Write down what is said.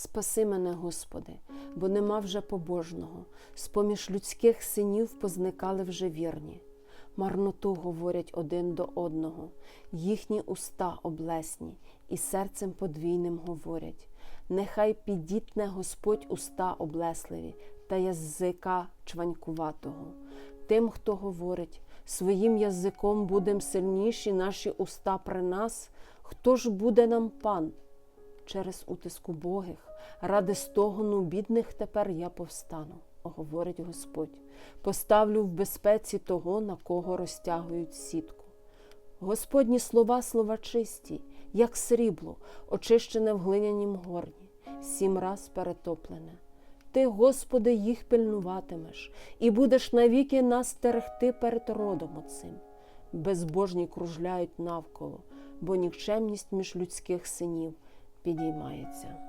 Спаси мене, Господи, бо нема вже побожного, з-поміж людських синів позникали вже вірні. Марноту говорять один до одного, їхні уста облесні, і серцем подвійним говорять. Нехай підітне Господь уста облесливі та язика чванькуватого. Тим, хто говорить, своїм язиком будем сильніші наші уста при нас, хто ж буде нам пан? Через утиску богих, ради стогону бідних тепер я повстану, говорить Господь. Поставлю в безпеці того, на кого розтягують сітку. Господні слова слова чисті, як срібло, очищене в глинянім горні, сім раз перетоплене. Ти, Господи, їх пильнуватимеш, і будеш навіки нас стерегти перед родом оцим. Безбожні кружляють навколо, бо нікчемність між людських синів підіймається.